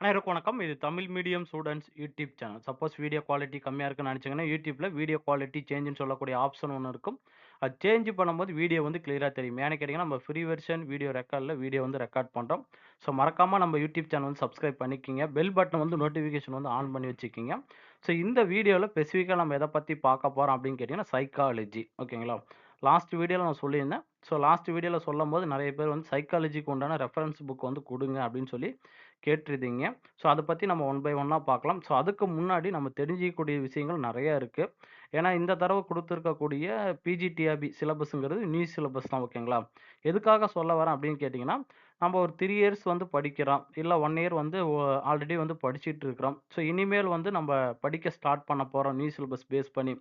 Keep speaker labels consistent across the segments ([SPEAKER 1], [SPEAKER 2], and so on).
[SPEAKER 1] அனைவருக்கும் வணக்கம். இது Tamil medium students YouTube channel. Suppose video quality கம்மியாக இருக்குன்னு நினச்சிங்கன்னா யூடியூப்பில் வீடியோ குவாலிட்டி சேஞ்சுன்னு சொல்லக்கூடிய ஆப்ஷன் ஒன்று இருக்கும். அது சேஞ்ச் பண்ணும்போது வீடியோ வந்து கிளியராக தெரியும். ஏன்னு கேட்டிங்கன்னா நம்ம ஃப்ரீ வெர்ஷன் வீடியோ ரெக்கார்டில் வீடியோ வந்து ரெக்கார்ட் பண்ணுறோம் ஸோ மறக்காம நம்ம யூடியூப் சேனல் வந்து சப்ஸ்கிரைப் பண்ணிக்கிங்க பெல் பட்டன் வந்து நோட்டிஃபிகேஷன் வந்து ஆன் பண்ணி வச்சுக்கிங்க ஸோ இந்த வீடியோவில் ஸ்பெசிஃபிக்காக நம்ம எதை பற்றி பார்க்க போகிறோம் அப்படின்னு கேட்டிங்கன்னா சைக்காலஜி ஓகேங்களா? லாஸ்ட் வீடியோவில் நான் சொல்லியிருந்தேன். ஸோ லாஸ்ட் சொல்லும் போது நிறைய பேர் வந்து சைக்காலஜிக்கு உண்டான ரெஃபரன்ஸ் புக் வந்து கொடுங்க அப்படின்னு சொல்லி கேட்டிருந்தீங்க. ஸோ அதை பற்றி நம்ம ஒன் பை ஒன்னாக பார்க்கலாம். ஸோ அதுக்கு முன்னாடி நம்ம தெரிஞ்சுக்கக்கூடிய விஷயங்கள் நிறையா இருக்குது ஏன்னா இந்த தடவை கொடுத்துருக்கக்கூடிய பிஜிடிஆபி சிலபஸ்ங்கிறது நியூ சிலபஸ் தான் ஓகேங்களா? எதுக்காக சொல்ல வரேன் அப்படின்னு கேட்டிங்கன்னா நம்ம ஒரு த்ரீ இயர்ஸ் வந்து படிக்கிறோம். இல்லை ஒன் இயர் வந்து ஆல்ரெடி வந்து படிச்சுட்டு இருக்கிறோம். ஸோ இனிமேல் வந்து நம்ம படிக்க ஸ்டார்ட் பண்ண போகிறோம் நியூ சிலபஸ் பேஸ் பண்ணி.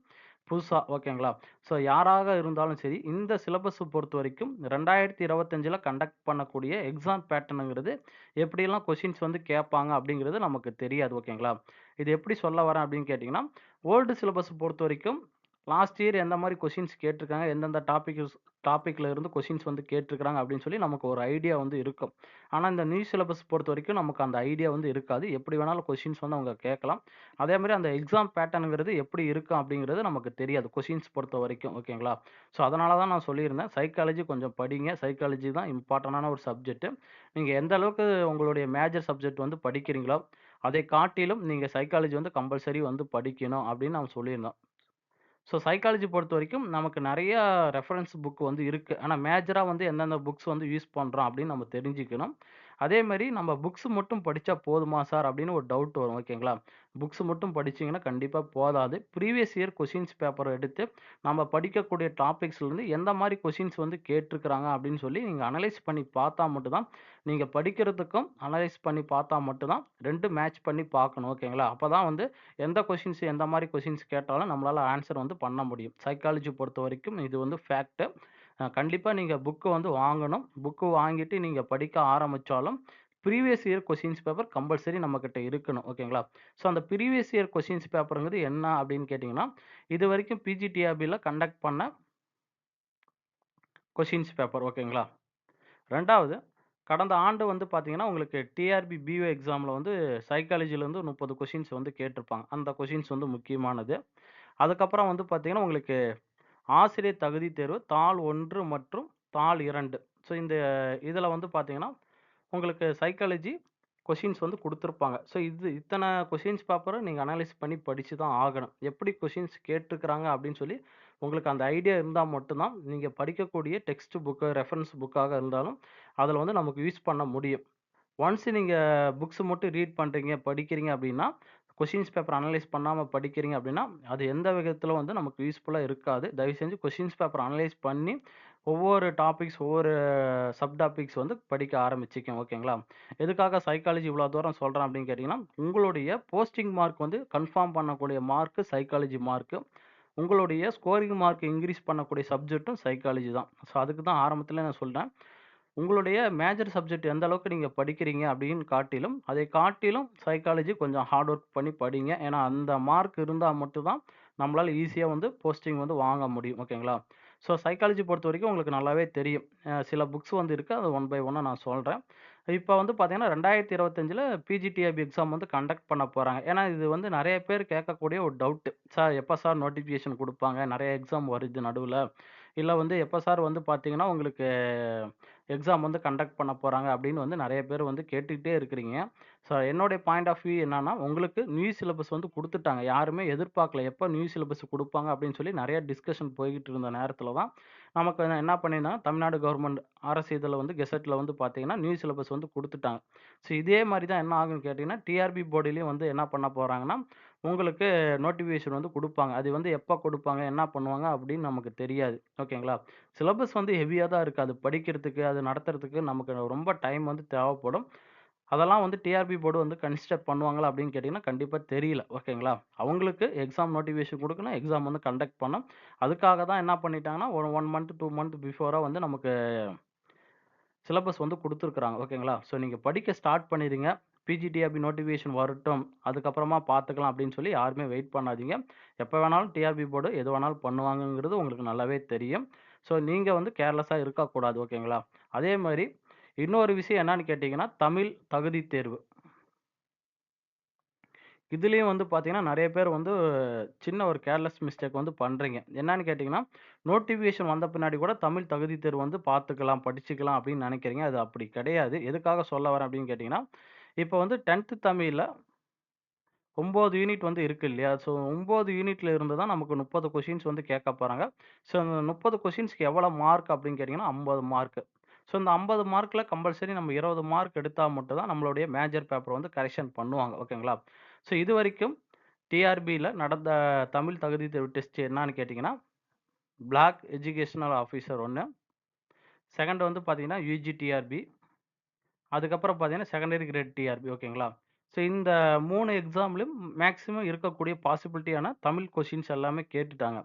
[SPEAKER 1] புதுசா ஓகேங்களா? ஸோ யாராக இருந்தாலும் சரி, இந்த சிலபஸ்ஸை பொறுத்த வரைக்கும் ரெண்டாயிரத்தி இருபத்தஞ்சில் கண்டக்ட் பண்ணக்கூடிய எக்ஸாம் பேட்டர்னுங்கிறது எப்படியெல்லாம் கொஷின்ஸ் வந்து கேட்பாங்க அப்படிங்கிறது நமக்கு தெரியாது ஓகேங்களா? இது எப்படி சொல்ல வரேன் அப்படின்னு கேட்டிங்கன்னா ஓல்டு சிலபஸ் பொறுத்தவரைக்கும் லாஸ்ட் இயர் எந்த மாதிரி கொஷின்ஸ் கேட்டிருக்காங்க, எந்தெந்த டாபிக் டாப்பிக்கில் இருந்து கொஷின்ஸ் வந்து கேட்டிருக்கிறாங்க அப்படின்னு சொல்லி நமக்கு ஒரு ஐடியா வந்து இருக்கும். ஆனால் இந்த நியூ சிலபஸ் பொறுத்த வரைக்கும் நமக்கு அந்த ஐடியா வந்து இருக்காது. எப்படி வேணாலும் கொஷின்ஸ் வந்து அவங்க கேட்கலாம். அதே மாதிரி அந்த எக்ஸாம் பேட்டர்னுங்கிறது எப்படி இருக்கும் அப்படிங்கிறது நமக்கு தெரியாது. கொஷின்ஸ் பொறுத்த வரைக்கும் ஓகேங்களா? ஸோ அதனால தான் நான் சொல்லியிருந்தேன். சைக்காலஜி கொஞ்சம் படிங்க. சைக்காலஜி தான் இம்பார்ட்டண்டான ஒரு சப்ஜெக்ட். நீங்கள் எந்த அளவுக்கு உங்களுடைய மேஜர் சப்ஜெக்ட் வந்து படிக்கிறீங்களோ, அதை காட்டிலும் நீங்கள் சைக்காலஜி வந்து கம்பல்சரி வந்து படிக்கணும் அப்படின்னு நான் சொல்லியிருந்தோம். ஸோ சைக்காலஜி பொறுத்த வரைக்கும் நமக்கு நிறைய ரெஃபரன்ஸ் புக் வந்து இருக்குது ஆனால் மேஜராக வந்து எந்தெந்த புக்ஸ் வந்து யூஸ் பண்ணுறோம் அப்படின்னு நம்ம தெரிஞ்சுக்கணும். அதே மாதிரி நம்ம புக்ஸ் மட்டும் படித்தா போதுமா சார் அப்படின்னு ஒரு டவுட் வரும் ஓகேங்களா? புக்ஸ் மட்டும் படிச்சீங்கன்னா கண்டிப்பாக போதாது. ப்ரீவியஸ் இயர் கொஷின்ஸ் பேப்பர் எடுத்து நம்ம படிக்கக்கூடிய டாபிக்ஸ்லேருந்து எந்த மாதிரி கொஷின்ஸ் வந்து கேட்டிருக்கிறாங்க அப்படின்னு சொல்லி நீங்கள் அனலைஸ் பண்ணி பார்த்தா மட்டும்தான் நீங்கள் படிக்கிறதுக்கும் அனலைஸ் பண்ணி பார்த்தா மட்டும்தான் ரெண்டு மேட்ச் பண்ணி பார்க்கணும் ஓகேங்களா? அப்போ தான் வந்து எந்த கொஷின்ஸ் எந்த மாதிரி கொஷின்ஸ் கேட்டாலும் நம்மளால் ஆன்சர் வந்து பண்ண முடியும். சைக்காலஜி பொறுத்த வரைக்கும் இது வந்து ஃபேக்ட்டு கண்டிப்பாக நீங்கள் புக்கு வந்து வாங்கணும். புக்கு வாங்கிட்டு நீங்கள் படிக்க ஆரம்பித்தாலும் previous year questions paper compulsory நம்மக்கிட்ட இருக்கணும் ஓகேங்களா? ஸோ அந்த ப்ரீவியஸ் இயர் கொஷின்ஸ் பேப்பருங்கிறது என்ன அப்படின்னு கேட்டிங்கன்னா இது வரைக்கும் பிஜிடிஆபியில் கண்டக்ட் பண்ண கொஷின்ஸ் பேப்பர் ஓகேங்களா? ரெண்டாவது கடந்த ஆண்டு வந்து பார்த்தீங்கன்னா, உங்களுக்கு டிஆர்பி பிஓ எக்ஸாமில் வந்து சைக்காலஜிலேருந்து முப்பது கொஷின்ஸ் வந்து கேட்டிருப்பாங்க. அந்த கொஷின்ஸ் வந்து முக்கியமானது. அதுக்கப்புறம் வந்து பார்த்தீங்கன்னா, உங்களுக்கு ஆசிரியர் தகுதி தேர்வு தாள் ஒன்று மற்றும் தாள் இரண்டு ஸோ இந்த இதில் வந்து பார்த்தீங்கன்னா, உங்களுக்கு சைக்காலஜி கொஷின்ஸ் வந்து கொடுத்துருப்பாங்க ஸோ இது இத்தனை கொஷின்ஸ் பேப்பரை நீங்கள் அனலைஸ் பண்ணி படித்து தான் ஆகணும். எப்படி கொஷின்ஸ் கேட்டிருக்கிறாங்க அப்படின்னு சொல்லி உங்களுக்கு அந்த ஐடியா இருந்தால் மட்டும்தான் நீங்கள் படிக்கக்கூடிய டெக்ஸ்ட் புக்கு ரெஃபரன்ஸ் புக்காக இருந்தாலும், அதில் வந்து நமக்கு யூஸ் பண்ண முடியும். ஒன்ஸ் நீங்கள் புக்ஸ் மட்டும் ரீட் பண்ணுறீங்க படிக்கிறீங்க அப்படின்னா, கொஷின்ஸ் பேப்பர் அனலைஸ் பண்ணாமல் படிக்கிறீங்க அப்படின்னா, அது எந்த விதத்தில் வந்து நமக்கு யூஸ்ஃபுல்லாக இருக்காது. தயவு செஞ்சு கொஷின்ஸ் பேப்பர் அனலைஸ் பண்ணி, ஒவ்வொரு டாபிக்ஸ், ஒவ்வொரு சப் டாபிக்ஸ் வந்து படிக்க ஆரம்பிச்சிக்கும் ஓகேங்களா? எதுக்காக சைக்காலஜி இவ்வளோ தூரம் சொல்கிறேன் அப்படின்னு கேட்டிங்கன்னா உங்களுடைய போஸ்டிங் மார்க் வந்து கன்ஃபார்ம் பண்ணக்கூடிய மார்க்கு சைக்காலஜி மார்க்கு உங்களுடைய ஸ்கோரிங் மார்க் இன்க்ரீஸ் பண்ணக்கூடிய சப்ஜெக்ட்டும் சைக்காலஜி தான். ஸோ அதுக்கு தான் ஆரம்பத்தில் நான் சொல்கிறேன் உங்களுடைய மேஜர் சப்ஜெக்ட் எந்த அளவுக்கு நீங்கள் படிக்கிறீங்க அப்படின்னு காட்டிலும், அதை காட்டிலும் சைக்காலஜி கொஞ்சம் ஹார்ட் ஒர்க் பண்ணி படிங்க. ஏன்னா அந்த மார்க் இருந்தால் மட்டும் தான் ஈஸியாக வந்து போஸ்டிங் வந்து வாங்க முடியும். ஓகேங்களா? ஸோ சைக்காலஜி பொறுத்த வரைக்கும் உங்களுக்கு நல்லாவே தெரியும். சில புக்ஸ் வந்து இருக்குது அது ஒன் பை ஒன்னாக நான் சொல்கிறேன் இப்போ வந்து பார்த்தீங்கன்னா, 2025ல பிஜிடிஆர்பி எக்ஸாம் வந்து கண்டக்ட் பண்ண போகிறாங்க ஏன்னா இது வந்து நிறைய பேர் கேட்கக்கூடிய ஒரு டவுட்டு சார் எப்போ சார் நோட்டிஃபிகேஷன் கொடுப்பாங்க? நிறைய எக்ஸாம் வருது நடுவில். இல்லை வந்து எப்போ சார் வந்து பார்த்தீங்கன்னா, உங்களுக்கு எக்ஸாம் வந்து கண்டக்ட் பண்ண போகிறாங்க அப்படின்னு வந்து நிறைய பேர் வந்து கேட்டுக்கிட்டே இருக்கிறீங்க. ஸோ என்னுடைய பாயிண்ட் ஆஃப் வியூ என்னன்னா, உங்களுக்கு நியூ சிலபஸ் வந்து கொடுத்துட்டாங்க யாருமே எதிர்பார்க்கல. எப்போ நியூ சிலபஸ் கொடுப்பாங்க அப்படின்னு சொல்லி நிறைய டிஸ்கஷன் போய்கிட்டு இருந்த நேரத்தில் தான், நமக்கு என்ன பண்ணியிருந்தாங்க, தமிழ்நாடு கவர்மெண்ட் அரசு இதில் வந்து கெசட்டில் வந்து பார்த்தீங்கன்னா, நியூ சிலபஸ் வந்து கொடுத்துட்டாங்க ஸோ இதே மாதிரி தான் என்ன ஆகும்னு கேட்டிங்கன்னா டிஆர்பி போர்டிலையும் வந்து என்ன பண்ண போகிறாங்கன்னா உங்களுக்கு நோட்டிஃபிகேஷன் வந்து கொடுப்பாங்க அது வந்து எப்போ கொடுப்பாங்க என்ன பண்ணுவாங்க அப்படின்னு நமக்கு தெரியாது. ஓகேங்களா? சிலபஸ் வந்து ஹெவியாக தான் இருக்குது அது படிக்கிறதுக்கு, அது நடத்துறதுக்கு நமக்கு ரொம்ப டைம் வந்து தேவைப்படும். அதெல்லாம் வந்து டிஆர்பி போர்டு வந்து கன்சிடர் பண்ணுவாங்களா அப்படின்னு கேட்டிங்கன்னா கண்டிப்பாக தெரியல. ஓகேங்களா? அவங்களுக்கு எக்ஸாம் நோட்டிஃபிகேஷன் கொடுக்கணும் எக்ஸாம் வந்து கண்டக்ட் பண்ணணும். அதுக்காக தான் என்ன பண்ணிட்டாங்கன்னா, ஒரு ஒன் மந்த், டூ மந்த் பிஃபோராக வந்து நமக்கு சிலபஸ் வந்து கொடுத்துருக்குறாங்க ஓகேங்களா? ஸோ நீங்கள் படிக்க ஸ்டார்ட் பண்ணிடுங்க பிஜிடிஆர்பி நோட்டிஃபிகேஷன் வரட்டும். அதுக்கப்புறமா பார்த்துக்கலாம் அப்படின்னு சொல்லி யாருமே வெயிட் பண்ணாதீங்க. எப்போ வேணாலும் டிஆர்பி போர்டு எது வேணாலும் பண்ணுவாங்கங்கிறது உங்களுக்கு நல்லாவே தெரியும். ஸோ நீங்கள் வந்து கேர்லெஸ்ஸாக இருக்கக்கூடாது. ஓகேங்களா? அதே மாதிரி இன்னொரு விஷயம் என்னன்னு கேட்டீங்கன்னா, தமிழ் தகுதி தேர்வு. இதுலேயும் வந்து பார்த்தீங்கன்னா, நிறைய பேர் வந்து சின்ன ஒரு கேர்லெஸ் மிஸ்டேக் வந்து பண்றீங்க. என்னன்னு கேட்டிங்கன்னா நோட்டிஃபிகேஷன் வந்த பின்னாடி கூட தமிழ் தகுதி தேர்வு வந்து பார்த்துக்கலாம், படிச்சுக்கலாம் அப்படின்னு நினைக்கிறீங்க அது அப்படி கிடையாது. எதுக்காக சொல்ல வரேன் அப்படின்னு கேட்டிங்கன்னா இப்போ வந்து டென்த்து தமிழில் ஒம்பது யூனிட் வந்து இருக்குது இல்லையா? ஸோ 9 யூனிட்ல இருந்து தான் நமக்கு முப்பது கொஷின்ஸ் வந்து கேட்க போகிறாங்க ஸோ அந்த முப்பது கொஷின்ஸ்க்கு எவ்வளோ மார்க் அப்படின்னு கேட்டிங்கன்னா ஐம்பது மார்க். ஸோ இந்த ஐம்பது மார்க்கில் கம்பல்சரி நம்ம 20 மார்க் எடுத்தால் மட்டும் தான் நம்மளுடைய மேஜர் பேப்பர் வந்து கரெக்ஷன் பண்ணுவாங்க. ஓகேங்களா? ஸோ இது வரைக்கும் டிஆர்பியில் நடந்த தமிழ் தகுதி தேர்வு டெஸ்ட் என்னன்னு கேட்டிங்கன்னா பிளாக் எஜுகேஷனல் ஆஃபீஸர் ஒன்று செகண்ட் வந்து பார்த்திங்கன்னா யூஜி டிஆர்பி. அதுக்கப்புறம் பார்த்தீங்கன்னா, செகண்டரி கிரேட் டிஆர்பி ஓகேங்களா? ஸோ இந்த மூணு எக்ஸாம்லையும் மேக்ஸிமம் இருக்கக்கூடிய பாசிபிலிட்டியான தமிழ் கொஷின்ஸ் எல்லாமே கேட்டுட்டாங்க.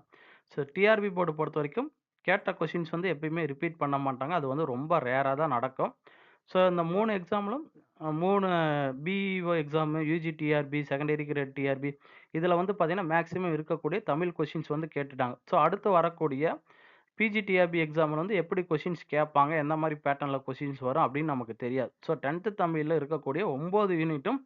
[SPEAKER 1] ஸோ டிஆர்பி போர்டு பொறுத்தவரைக்கும் கேட்ட கொஷின்ஸ் வந்து எப்பயுமே ரிப்பீட் பண்ண மாட்டாங்க. அது வந்து ரொம்ப ரேராக தான் நடக்கும். ஸோ இந்த மூணு எக்ஸாம்லும் மூணு BEO exam UG TRB, secondary grade TRB இதில் வந்து பார்த்திங்கன்னா மேக்ஸிமம் இருக்கக்கூடிய தமிழ் கொஷின்ஸ் வந்து கேட்டுட்டாங்க. ஸோ அடுத்து வரக்கூடிய பிஜிடிஆபி எக்ஸாமில் வந்து எப்படி கொஷின்ஸ் கேட்பாங்க, எந்த மாதிரி பேட்டர்னில் கொஷின்ஸ் வரும் அப்படின்னு நமக்கு தெரியாது. ஸோ டென்த்து தமிழில் இருக்கக்கூடிய ஒம்பது யூனிட்டும்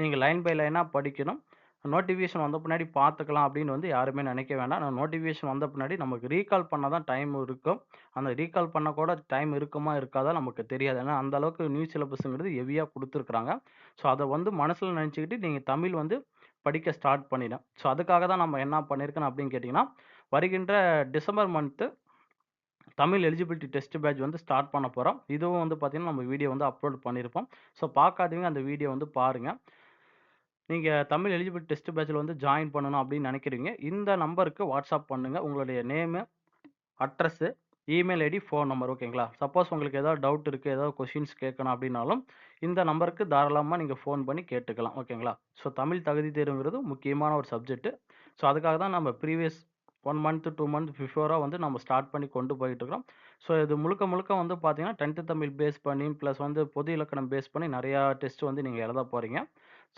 [SPEAKER 1] நீங்கள் லைன் பை லைனாக படிக்கணும். நோட்டிஃபிகேஷன் வந்த பின்னாடி பார்த்துக்கலாம் அப்படின்னு வந்து யாருமே நினைக்க வேண்டாம். நோட்டிஃபிகேஷன் வந்த பின்னாடி நமக்கு ரீகால் பண்ண தான் டைம் இருக்கும். அந்த ரீகால் பண்ண கூட டைம் இருக்குமா, இருக்காதா நமக்கு தெரியாது. ஏன்னா அந்த அளவுக்கு நியூ சிலபஸ்ங்கிறது ஹெவியாக கொடுத்துருக்குறாங்க ஸோ அதை வந்து மனசில் நினச்சிக்கிட்டு நீங்கள் தமிழ் வந்து படிக்க ஸ்டார்ட் பண்ணிடும் ஸோ அதுக்காக தான் நம்ம என்ன பண்ணியிருக்கோம் அப்படின்னு கேட்டிங்கன்னா வருகின்ற December month Tamil eligibility test batch வந்து ஸ்டார்ட் பண்ண போகிறோம் இதுவும் வந்து பார்த்தீங்கன்னா, நம்ம வீடியோ வந்து அப்லோட் பண்ணியிருப்போம். ஸோ பார்க்காதவங்க அந்த வீடியோ வந்து பாருங்கள் நீங்கள் தமிழ் எலிஜிபிலிட்டி டெஸ்ட் பேட்சில் வந்து ஜாயின் பண்ணணும் அப்படின்னு நினைக்கிறீங்க. இந்த நம்பருக்கு வாட்ஸ்அப் பண்ணுங்கள் உங்களுடைய name, address email ID, phone number ஓகேங்களா? சப்போஸ் உங்களுக்கு ஏதாவது டவுட் இருக்குது ஏதாவது கொஷின்ஸ் கேட்கணும் அப்படின்னாலும், இந்த நம்பருக்கு தாராளமாக நீங்கள் ஃபோன் பண்ணி கேட்டுக்கலாம். ஓகேங்களா? ஸோ தமிழ் தகுதி தேர்வுங்கிறது முக்கியமான ஒரு சப்ஜெக்ட்டு ஸோ அதுக்காக தான் நம்ம previous one month, two month பிஃபோராக வந்து நம்ம ஸ்டார்ட் பண்ணி கொண்டு போயிட்டு இருக்கிறோம். ஸோ இது முழுக்க முழுக்க வந்து பார்த்தீங்கன்னா, 10த் தமிழ் பேஸ் பண்ணி, ப்ளஸ் வந்து பொது இலக்கணம் பேஸ் பண்ணி நிறையா டெஸ்ட் வந்து நீங்கள் எழுத போகிறீங்க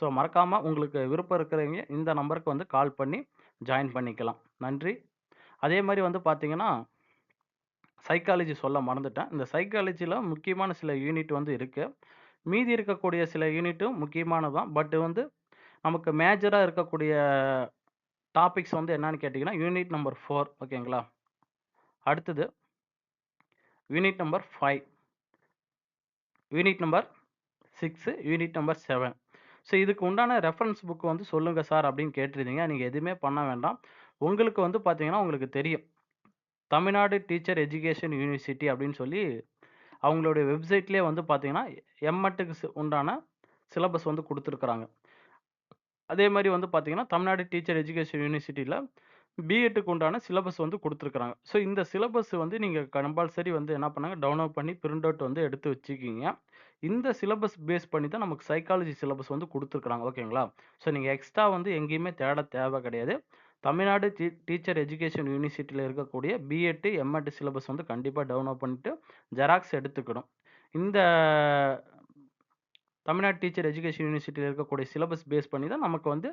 [SPEAKER 1] ஸோ மறக்காமல் உங்களுக்கு விருப்பம் இருக்கிறவங்க இந்த நம்பருக்கு வந்து கால் பண்ணி ஜாயின் பண்ணிக்கலாம். நன்றி. அதே மாதிரி வந்து பார்த்தீங்கன்னா, சைக்காலஜி சொல்ல மறந்துட்டேன். இந்த சைக்காலஜியில் முக்கியமான சில யூனிட் வந்து இருக்குது மீதி இருக்கக்கூடிய சில யூனிட்டும் முக்கியமானது தான். பட் வந்து நமக்கு மேஜராக இருக்கக்கூடிய டாபிக்ஸ் வந்து என்னன்னு கேட்டிங்கன்னா யூனிட் நம்பர் ஃபோர் ஓகேங்களா? அடுத்தது unit number five unit number six unit number seven so இதுக்கு உண்டான ரெஃபரன்ஸ் புக் வந்து சொல்லுங்கள் சார் அப்படின்னு கேட்டிருந்தீங்க. நீங்கள் எதுவுமே பண்ண வேண்டாம். உங்களுக்கு வந்து பார்த்தீங்கன்னா, உங்களுக்கு தெரியும். தமிழ்நாடு டீச்சர் எஜுகேஷன் யூனிவர்சிட்டி அப்படின்னு சொல்லி அவங்களுடைய வெப்சைட்லேயே வந்து பார்த்தீங்கன்னா, எம்.எட்டுக்கு உண்டான சிலபஸ் வந்து கொடுத்துருக்குறாங்க அதே மாதிரி வந்து பார்த்தீங்கன்னா, தமிழ்நாடு டீச்சர் எஜுகேஷன் யூனிவர்சிட்டியில் பிஎட்டுக்கு உண்டான சிலபஸ் வந்து கொடுத்துருக்குறாங்க ஸோ இந்த சிலபஸ் வந்து நீங்கள் கம்பல்சரி வந்து என்ன பண்ணுங்க, டவுன்லோட் பண்ணி பிரிண்ட் அவுட் வந்து எடுத்து வச்சுக்கிங்க. இந்த சிலபஸ் பேஸ் பண்ணி தான் நமக்கு சைக்காலஜி சிலபஸ் வந்து கொடுத்துருக்குறாங்க ஓகேங்களா? ஸோ நீங்கள் எக்ஸ்ட்ரா வந்து எங்கேயுமே தேட தேவை கிடையாது. தமிழ்நாடு டீ டீச்சர் எஜுகேஷன் யூனிவர்சிட்டியில் இருக்கக்கூடிய பிஎட்டு எம்.எட் சிலபஸ் வந்து கண்டிப்பாக டவுன்லோட் பண்ணிட்டு ஜெராக்ஸ் எடுத்துக்கணும். இந்த தமிழ்நாடு டீச்சர் எஜுகேஷன் யூனிவர்சிட்டியில் இருக்கக்கூடிய சிலபஸ் பேஸ் பண்ணி தான் நமக்கு வந்து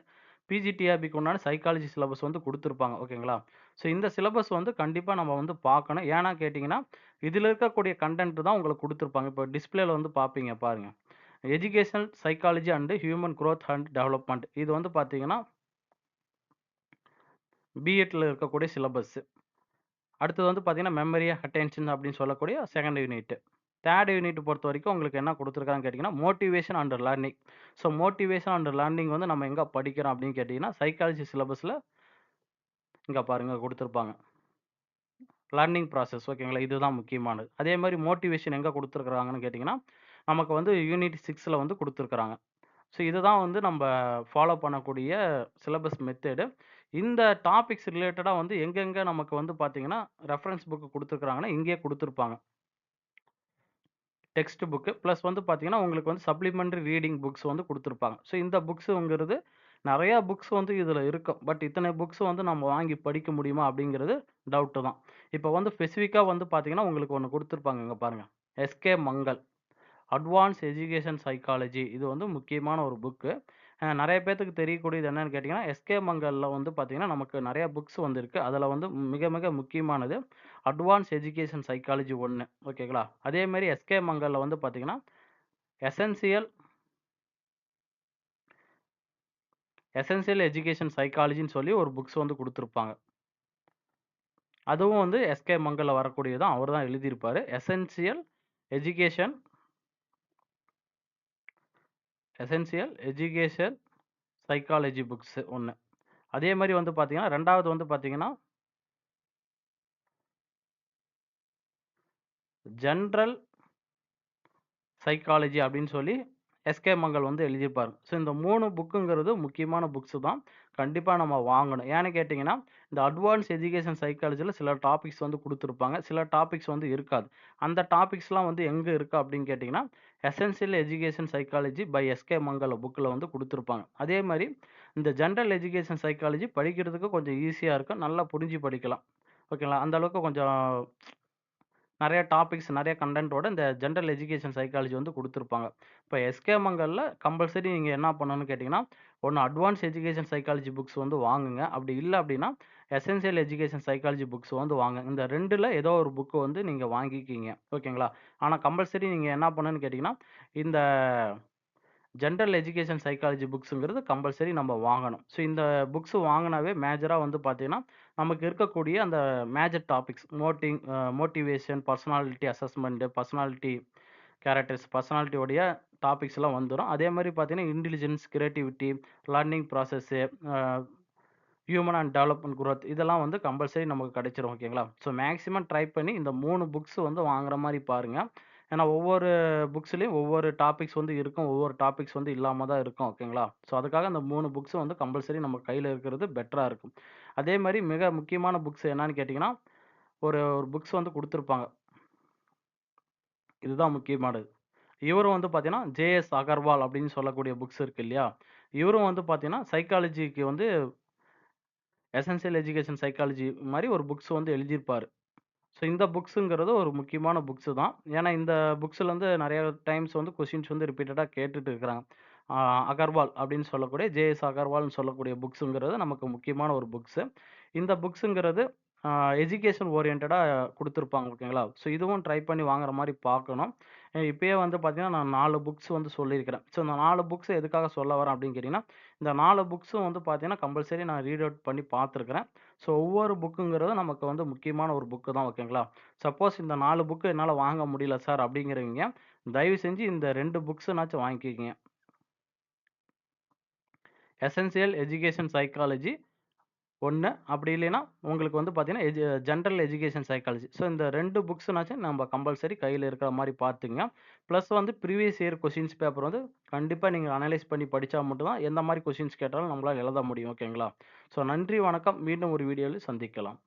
[SPEAKER 1] பிஜிடிஆர்பிக்கு உண்டான சைக்காலஜி சிலபஸ் வந்து கொடுத்துருப்பாங்க ஓகேங்களா? ஸோ இந்த சிலபஸ் வந்து கண்டிப்பாக நம்ம வந்து பார்க்கணும். ஏன்னா கேட்டிங்கன்னா இதில் இருக்கக்கூடிய கன்டென்ட் தான் உங்களுக்கு கொடுத்துருப்பாங்க இப்போ டிஸ்பிளேல வந்து பார்ப்பீங்க பாருங்கள் educational psychology and human growth and development இது வந்து பார்த்தீங்கன்னா பிஎட்டில் இருக்கக்கூடிய சிலபஸ். அடுத்தது வந்து பார்த்தீங்கன்னா, மெமரி, அட்டென்ஷன் அப்படின்னு சொல்லக்கூடிய செகண்ட் யூனிட். தேர்ட் யூனிட் பொறுத்த வரைக்கும் உங்களுக்கு என்ன கொடுத்துருக்காங்கன்னு கேட்டிங்கன்னா motivation and learning. So motivation and learning வந்து நம்ம எங்கே படிக்கிறோம் அப்படின்னு கேட்டிங்கன்னா சைக்காலஜி சிலபஸில் இங்கே பாருங்க கொடுத்துருப்பாங்க லேர்னிங் ப்ராசஸ் ஓகேங்களா? இதுதான் முக்கியமானது. அதே மாதிரி மோட்டிவேஷன் எங்கே கொடுத்துருக்குறாங்கன்னு கேட்டிங்கன்னா நமக்கு வந்து யூனிட் சிக்ஸில் வந்து கொடுத்துருக்குறாங்க ஸோ இதுதான் வந்து நம்ம ஃபாலோ பண்ணக்கூடிய சிலபஸ் மெத்தேடு. இந்த டாபிக்ஸ் ரிலேட்டடாக வந்து எங்கெங்கே நமக்கு வந்து பார்த்தீங்கன்னா, ரெஃபரன்ஸ் புக்கு கொடுத்துருக்குறாங்கன்னா இங்கேயே கொடுத்துருப்பாங்க டெக்ஸ்ட் புக்கு பிளஸ் வந்து பார்த்தீங்கன்னா, உங்களுக்கு வந்து சப்ளிமெண்ட்ரி ரீடிங் புக்ஸ் வந்து கொடுத்துருப்பாங்க ஸோ இந்த புக்ஸுங்கிறது நிறையா புக்ஸ் வந்து இதில் இருக்கும். பட் இத்தனை புக்ஸ் வந்து நம்ம வாங்கி படிக்க முடியுமா அப்படிங்கிறது டவுட்டு தான். இப்போ வந்து ஸ்பெசிஃபிக்காக வந்து பார்த்தீங்கன்னா, உங்களுக்கு ஒன்று கொடுத்துருப்பாங்க இங்கே பாருங்கள் S K. Mangal. Advance education psychology இது வந்து முக்கியமான ஒரு புக்கு. நிறைய பேர்த்துக்கு பேத்துக்கு தெரியக்கூடியது என்னன்னு கேட்டிங்கன்னா எஸ்.கே. மங்கலில் வந்து பார்த்திங்கன்னா நமக்கு நிறையா புக்ஸ் வந்து அதில் வந்து மிக மிக முக்கியமானது அட்வான்ஸ் எஜுகேஷன் சைக்காலஜி ஒன்று ஓகேங்களா? அதேமாரி எஸ்.கே. மங்கலில் வந்து பார்த்தீங்கன்னா, எசென்சியல் எசென்சியல் எஜுகேஷன் சைக்காலஜின்னு சொல்லி ஒரு புக்ஸ் வந்து கொடுத்துருப்பாங்க அதுவும் வந்து எஸ்.கே. மங்கலில் வரக்கூடியதான் அவர் தான் எழுதியிருப்பார் essential education essential education psychology books ஒன்று அதே மாதிரி வந்து பார்த்தீங்கன்னா, ரெண்டாவது வந்து பார்த்தீங்கன்னா ஜென்ரல் சைக்காலஜி அப்படின்னு சொல்லி எஸ்.கே. மங்கல் வந்து எழுதியிருப்பார் ஸோ இந்த மூணு புக்குங்கிறது முக்கியமான புக்ஸு தான். கண்டிப்பாக நம்ம வாங்கணும். ஏன்னு கேட்டிங்கன்னா இந்த அட்வான்ஸ் எஜுகேஷன் சைக்காலஜியில் சில டாபிக்ஸ் வந்து கொடுத்துருப்பாங்க சில டாபிக்ஸ் வந்து இருக்காது. அந்த டாபிக்ஸ்லாம் வந்து எங்கே இருக்கா அப்படின்னு கேட்டிங்கன்னா essential education psychology by S K. Mangal புக்கில் வந்து கொடுத்துருப்பாங்க அதே மாதிரி இந்த ஜென்ரல் எஜுகேஷன் சைக்காலஜி படிக்கிறதுக்கு கொஞ்சம் ஈஸியாக இருக்கும். நல்லா புரிஞ்சு படிக்கலாம். ஓகேங்களா? அந்த அளவுக்கு கொஞ்சம் நிறைய டாபிக்ஸ், நிறைய கன்டென்ட்டோட இந்த ஜென்ரல் எஜுகேஷன் சைக்காலஜி வந்து கொடுத்துருப்பாங்க இப்போ எஸ்.கே. மங்கலில் கம்பல்சரி நீங்கள் என்ன பண்ணணும்னு கேட்டிங்கன்னா ஒன்று அட்வான்ஸ் எஜுகேஷன் சைக்காலஜி புக்ஸ் வந்து வாங்குங்க. அப்படி இல்லை அப்படின்னா, எசென்சியல் எஜுகேஷன் சைக்காலஜி புக்ஸ் வந்து வாங்க இந்த ரெண்டில் ஏதோ ஒரு புக் வந்து நீங்கள் வாங்கிக்கிங்க. ஓகேங்களா? ஆனால் கம்பல்சரி நீங்கள் என்ன பண்ணணும்னு கேட்டிங்கன்னா இந்த ஜென்ரல் எஜுகேஷன் சைக்காலஜி புக்ஸுங்கிறது கம்பல்சரி நம்ம வாங்கணும். ஸோ இந்த புக்ஸ் வாங்கினாவே மேஜராக வந்து பார்த்தீங்கன்னா, நமக்கு இருக்கக்கூடிய அந்த major topics மோட்டிங் motivation, personality assessment personality characters, பர்சனாலிட்டியோடைய டாபிக்ஸ்லாம் வந்துடும் அதே மாதிரி பார்த்தீங்கன்னா, intelligence, creativity, learning process human and development growth இதெல்லாம் வந்து கம்பல்சரி நமக்கு கிடைச்சிரும். ஓகேங்களா? ஸோ மேக்ஸிமம் ட்ரை பண்ணி இந்த மூணு புக்ஸ் வந்து வாங்குற மாதிரி பாருங்கள் ஏன்னா ஒவ்வொரு புக்ஸ்லயும் ஒவ்வொரு டாபிக்ஸ் வந்து இருக்கும். ஒவ்வொரு டாபிக்ஸ் வந்து இல்லாம தான் இருக்கும். ஓகேங்களா? ஸோ அதுக்காக அந்த 3 புக்ஸ் வந்து கம்பல்சரி நம்ம கையில இருக்கிறது பெட்டரா இருக்கும். அதே மாரி மிக முக்கியமான புக்ஸ் என்னன்னு கேட்டீங்கன்னா, ஒரு ஒரு புக்ஸ் வந்து கொடுத்துருப்பாங்க இதுதான் முக்கியமானது. இவரும் வந்து பார்த்தீங்கன்னா, ஜே.எஸ். அகர்வால் அப்படின்னு சொல்லக்கூடிய புக்ஸ் இருக்கு இல்லையா? இவரும் வந்து பார்த்தீங்கன்னா, சைக்காலஜிக்கு வந்து எசென்சியல் எஜுகேஷன் சைக்காலஜி மாரி ஒரு புக்ஸ் வந்து எழுதியிருப்பாரு. ஸோ இந்த புக்ஸுங்கிறது ஒரு முக்கியமான புக்ஸு தான். ஏன்னா இந்த புக்ஸ்லேருந்து நிறைய டைம்ஸ் வந்து கொஷின்ஸ் வந்து ரிப்பீட்டடாக கேட்டுட்டு இருக்கிறாங்க. அகர்வால் அப்படின்னு சொல்லக்கூடிய ஜே.எஸ். அகர்வால்னு சொல்லக்கூடிய புக்ஸுங்கிறது நமக்கு முக்கியமான ஒரு புக்ஸு இந்த புக்ஸுங்கிறது எஜுகேஷன் ஓரியன்டாக கொடுத்துருப்பாங்க ஓகேங்களா? ஸோ இதுவும் ட்ரை பண்ணி வாங்குற மாதிரி பார்க்கணும். இப்பயே வந்து பார்த்தீங்கன்னா, நான் 4 புக்ஸ் வந்து சொல்லியிருக்கிறேன். ஸோ இந்த 4 புக்ஸ் எதுக்காக சொல்ல வரேன் அப்படின்னு கேட்டீங்கன்னா, இந்த 4 புக்ஸும் வந்து பார்த்தீங்கன்னா, கம்பல்சரி நான் ரீட் அவுட் பண்ணி பார்த்துருக்கிறேன். ஸோ ஒவ்வொரு புக்குங்கிறது நமக்கு வந்து முக்கியமான ஒரு புக்கு தான். ஓகேங்களா? சப்போஸ் இந்த 4 புக்கு என்னால வாங்க முடியல சார் அப்படிங்கிறவங்க, தயவு செஞ்சு இந்த 2 புக்ஸுனாச்சும் வாங்கிக்கங்க. எசென்சியல் எஜுகேஷன் சைக்காலஜி ஒன்று அப்படி இல்லைன்னா, உங்களுக்கு வந்து பார்த்தீங்கன்னா, எஜு ஜென்ரல் எஜுகேஷன் சைக்காலஜி. ஸோ இந்த ரெண்டு புக்ஸ்னாச்சும் நம்ம கம்பல்சரி கையில் இருக்கிற மாதிரி பார்த்துங்க. ப்ளஸ் வந்து ப்ரீவியஸ் இயர் கொஷின்ஸ் பேப்பர் வந்து கண்டிப்பாக நீங்கள் அனலைஸ் பண்ணி படித்தா மட்டும் தான் எந்த மாதிரி கொஷின்ஸ் கேட்டாலும் நம்மளால எழுத முடியும். ஓகேங்களா? ஸோ நன்றி, வணக்கம். மீண்டும் ஒரு வீடியோவில் சந்திக்கலாம்.